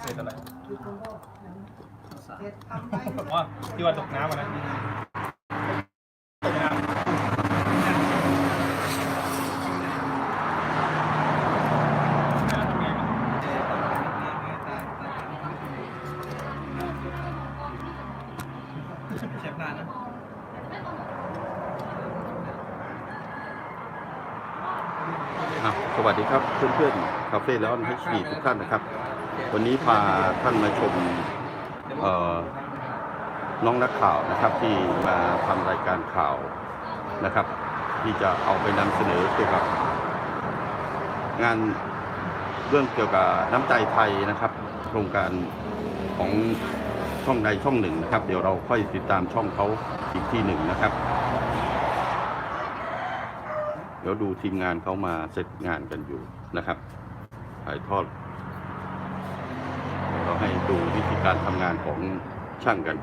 เศษอะไรสามอ๋อที่ว่าตกน้ำอะนะตกน้ำเชฟนานนะอะสวัสดีครับเพื่อนๆคาเฟ่แล้วให้ชีทุกท่านนะครับ วันนี้พาท่านมาชมน้องนักข่าวนะครับที่มาทำรายการข่าวนะครับ ที่จะเอาไปนำเสนอเกี่ยวกับ งานเรื่องเกี่ยวกับน้ำใจไทยนะครับ โครงการของช่องใดช่องหนึ่งนะครับ เดี๋ยวเราค่อยติดตามช่องเขาอีกที่หนึ่งนะครับ เดี๋ยวดูทีมงานเขามาเสร็จงานกันอยู่นะครับถ่ายทอด ให้ดูวิธีการทำงานของช่างกัน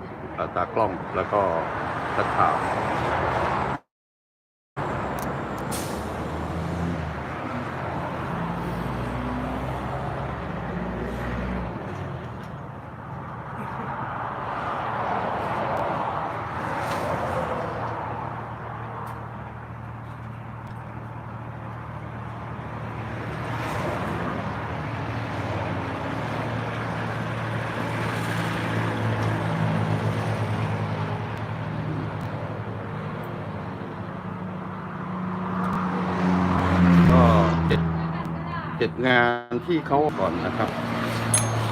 ตากล้องแล้วก็นักข่าว ก็เก็บ เก็บงานที่เขาก่อนนะครับ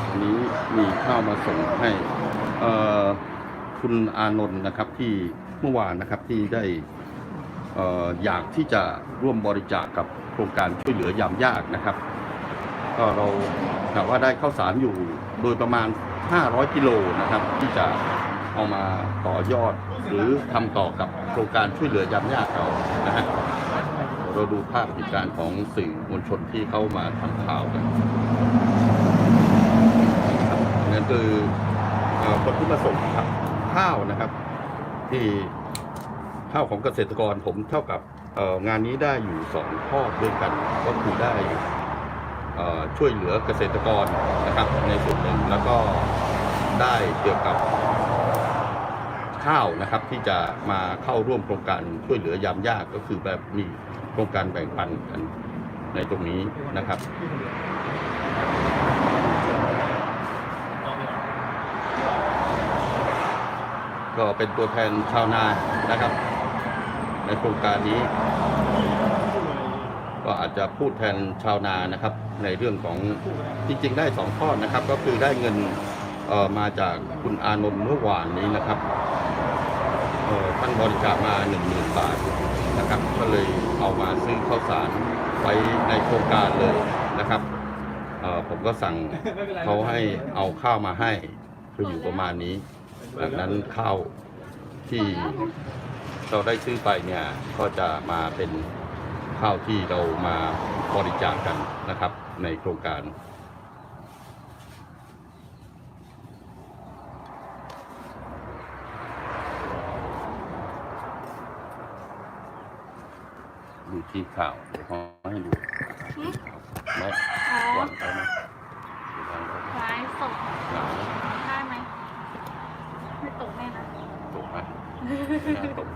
อันนี้มีข้าวมาส่งให้เอ่อคุณอานนท์นะครับที่เมื่อวานนะครับที่ได้เอ่ออยากที่จะร่วมบริจาคกับโครงการช่วยเหลือยามยากนะครับ ก็เรากะว่าได้ข้าวสารอยู่โดยประมาณ 500 กิโลนะครับ ที่จะเอามาต่อยอดหรือทำต่อกับโครงการช่วยเหลือยามยากเรานะฮะ เราดูภาพเหตุการณ์ของสื่อมวลชนที่เข้ามาทำข่าวกันนั่นคือเอ่อคนที่มาส่งข้าวนะครับ ที่ข้าวของเกษตรกรผมเท่ากับงานนี้ได้อยู่สองข้อด้วยกันก็คือได้ช่วยเหลือเกษตรกรนะครับ ในส่วนหนึ่งแล้วก็ได้เกี่ยวกับข้าวนะครับที่จะมาเข้าร่วมโครงการช่วยเหลือยามยากก็คือแบบมี โครงการแบ่งปันกันในตรงนี้นะครับ ก็เป็นตัวแทนชาวนานะครับ ในโครงการนี้ ก็อาจจะพูดแทนชาวนานะครับ ในเรื่องของจริง ๆ ได้สองข้อนะครับ ก็คือได้เงินเอ่อมาจากคุณอานนท์เมื่อวานนี้นะครับออท่านบริจาคมา1 0,000 บาท นะครับ ก็เลยเอามาซื้อข้าวสารไว้ในโครงการเลยนะครับเอ่อผมก็สั่งเขาให้เอาข้าวมาให้ก็อยู่ประมาณนี้จากนั้นข้าวที่เราได้ซื้อไปเนี่ยก็จะมาเป็นข้าวที่เรามาบริจาคกันนะครับ ในโครงการ ดูที่ข่าวเดี๋ยวเขาให้ดูไม่อ๋อวางไปนะวางไปไลฟ์สดหนาวได้ไหมไม่ตกแน่นะตกไหมไม่น่าตก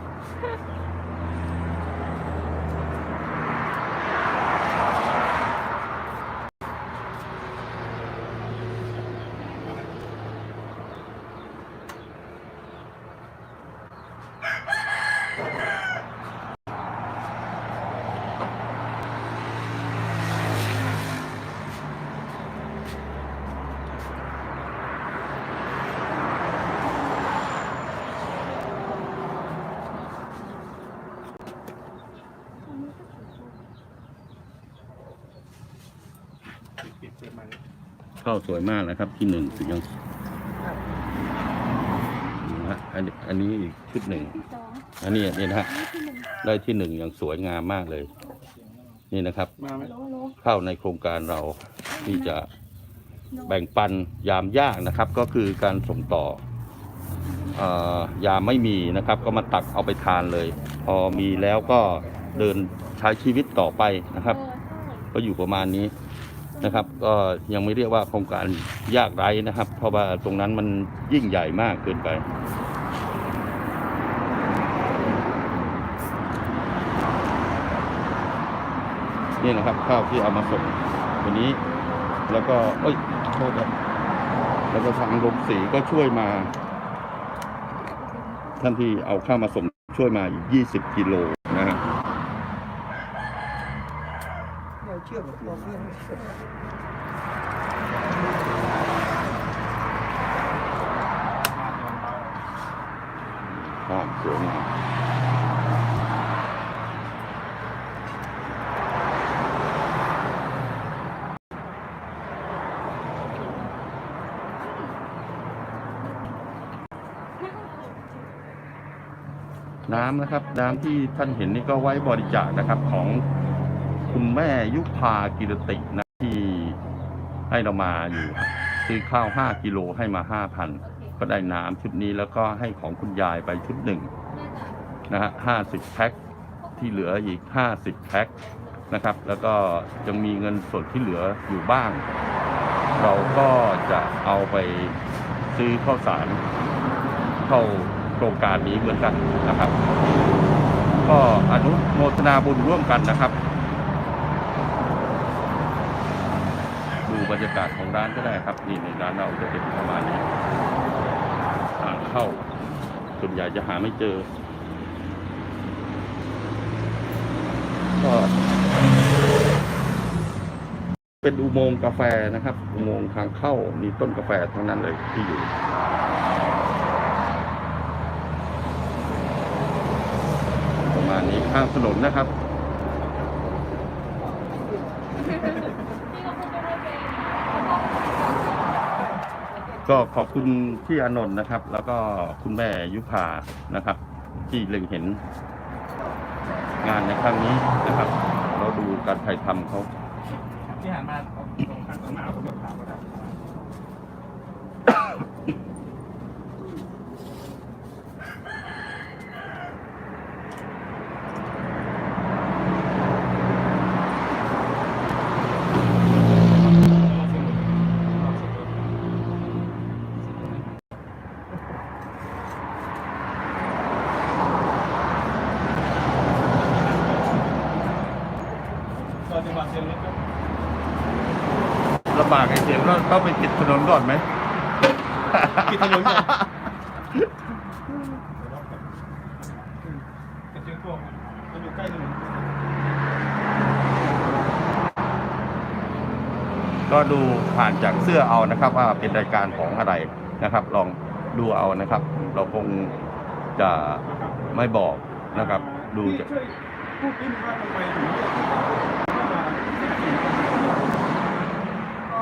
ข้าวสวยมากนะครับ ที่หนึ่งถึงยังนะฮะอันนี้อันนี้อีกชุดหนึ่งที่สองอันนี้นี่นะฮะที่หนึ่งได้ที่หนึ่งอย่างสวยงามมากเลย นี่นะครับมาไหมโลโลเข้าในโครงการเราที่จะแบ่งปันยามยากนะครับ ก็คือการส่งต่อเอ่อยามไม่มีนะครับ ก็มาตักเอาไปทานเลย พอมีแล้วก็เดินใช้ชีวิตต่อไปนะครับเออใช่ก็อยู่ประมาณนี้เนะครับ ก็ยังไม่เรียกว่าโครงการยากไร้นะครับ เพราะว่าตรงนั้นมันยิ่งใหญ่มากเกินไปนี่นะครับข้าวที่เอามาส่งวันนี้ แล้วก็เอ้ยโทษครับแล้วก็ทางโรงสีก็ช่วยมา ท่านที่เอาข้าวมาส่งช่วยมาอีก 20 กิโลนะฮะ เชื่อกับตัวเพื่อนภาพสวยงามน้ำนะครับ น้ำที่ท่านเห็นนี่ก็ไว้บริจาคนะครับของ คุณแม่ยุพากิรตินะที่ให้เรามาอยู่ซื้อข้าว5กิโลให้มา5,000ก็ได้น้ำชุดนี้แล้วก็ให้ของคุณยายไปชุดหนึ่งนะฮะ50แพ็คที่เหลืออีก50แพ็คนะครับ แล้วก็ยังมีเงินสดที่เหลืออยู่บ้าง เราก็จะเอาไปซื้อข้าวสารเข้าโครงการนี้เหมือนกันนะครับ ก็อนุโมทนาบุญร่วมกันนะครับ บรรยากาศของร้านก็ได้ครับ นี่ในร้านเราจะเป็นประมาณนี้ทางเข้าส่วนใหญ่จะหาไม่เจอ ก็เป็นอุโมงค์กาแฟนะครับ อุโมงค์ทางเข้ามีต้นกาแฟทั้งนั้นเลยที่อยู่ประมาณนี้ข้ามถนนนะครับ ก็ขอบคุณพี่อนนท์นะครับ แล้วก็คุณแม่ยุพานะครับ ที่เล็งเห็นงานในครั้งนี้นะครับ เราดูการถ่ายทำเขาที่หันมาตรงข้างตรงหน้าผมก็ถามว่าได้ เชียงรายครับลำบากไอ้เสียงก็ต้องไปติดถนนก่อนไหมกินถนนก่อนกระเทียมพวกมันอยู่ใกล้ถนนก็ดูผ่านจากเสื้อเอานะครับ ว่าเป็นรายการของอะไรนะครับ ลองดูเอานะครับ เราคงจะไม่บอกนะครับ ดูพี่จะ เลือกที่จะเข้ามาก็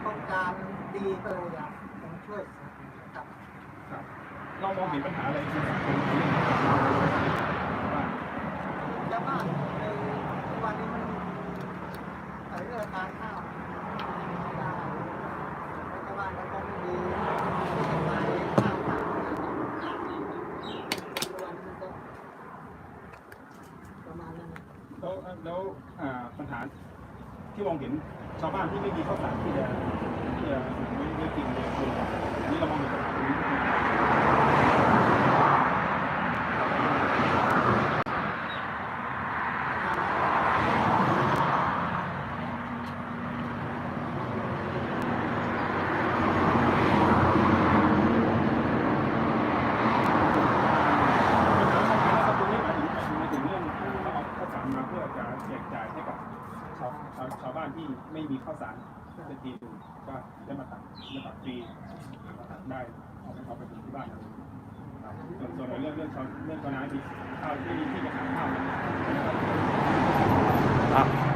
โครงการดีก็เลยอยากผมช่วยครับเรามองเห็นปัญหาอะไรในสังคมที่ว่าชาวบ้านในวันนี้มันใส่เรื่องการข้าวไม่ได้ชาวบ้านก็ต้องดีที่จะไปข้าวต่างๆวันนี้ก็ประมาณนั้น แล้วแล้วอ่าปัญหา ที่มองเห็นชาวบ้านที่ไม่มีข้าวสารที่จะที่จะไม่ไม่กินเลยคืออันนี้เรามองเห็นปัญหาตรงนี้ ปัญหาของการรับตรงนี้หมายถึงหมายถึงเรื่องเราเอาข้าวสารมาเพื่อจะแจกจ่ายให้กับชาวชาวชาวบ้านที่ไม่มีข้าวสารจะตีดูก็ได้มาตักได้ตักฟรีมาตักได้เอาไปเอาไปถึงที่บ้านเลยครับส่วนส่วนในเรื่องเรื่องชาวเรื่องชาวนาที่ข้าวที่ที่จะหาข้าวเนี่ย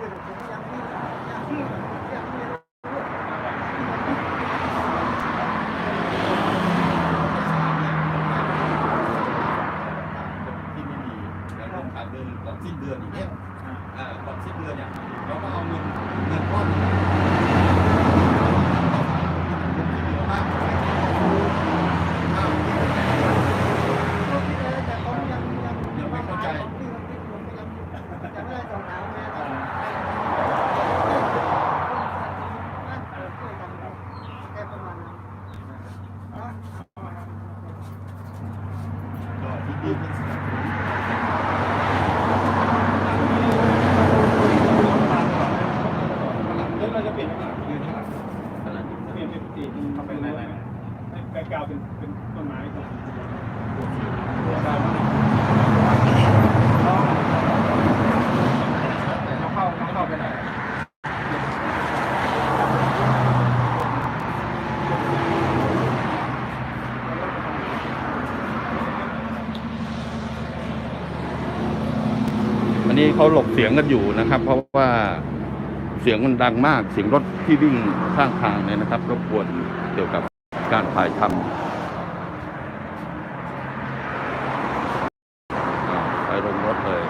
这个怎么样？怎么样？ เปลี่ยนเป็นตีนเขาเป็นอะไรให้แบ็คกาวเป็นเป็นต้นไม้ครับเข้าเข้าไปไหนอันนี้เขาหลบเสียงกันอยู่นะครับ เพราะว่า เสียงมันดังมากเสียงรถที่วิ่งข้างทางเนี่ยนะครับรบกวนเกี่ยวกับการถ่ายทำไปลงรถเลย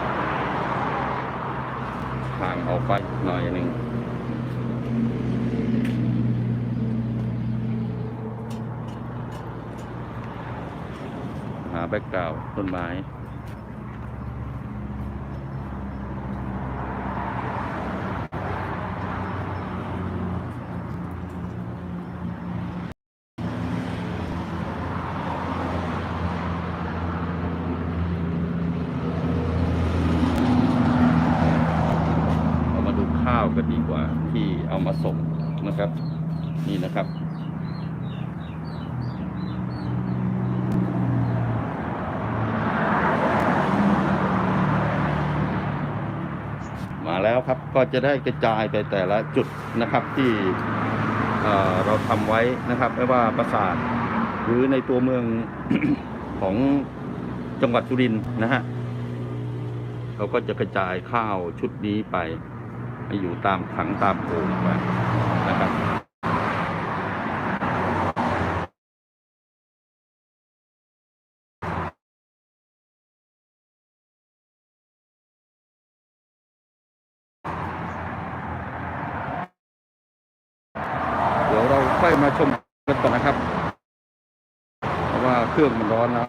ห่างออกไปหน่อยหนึ่งหาแบ็กกราวต้นไม้ เรามาดูข้าวกันดีกว่าที่เอามาส่งนะครับ นี่นะครับ มาแล้ว ครับ ก็จะได้กระจายไปแต่ละจุดนะครับที่เเราทำไว้นะครับ ไม่ว่าปราสาทหรือในตัวเมืองของจังหวัดสุรินทร์นะฮะเราก็จะกระจายข้าวชุดนี้ไปให้อยู่ตามถังตามโอ่งไปนะครับ ก่อนนะครับ เพราะว่าเครื่องมันร้อนแล้ว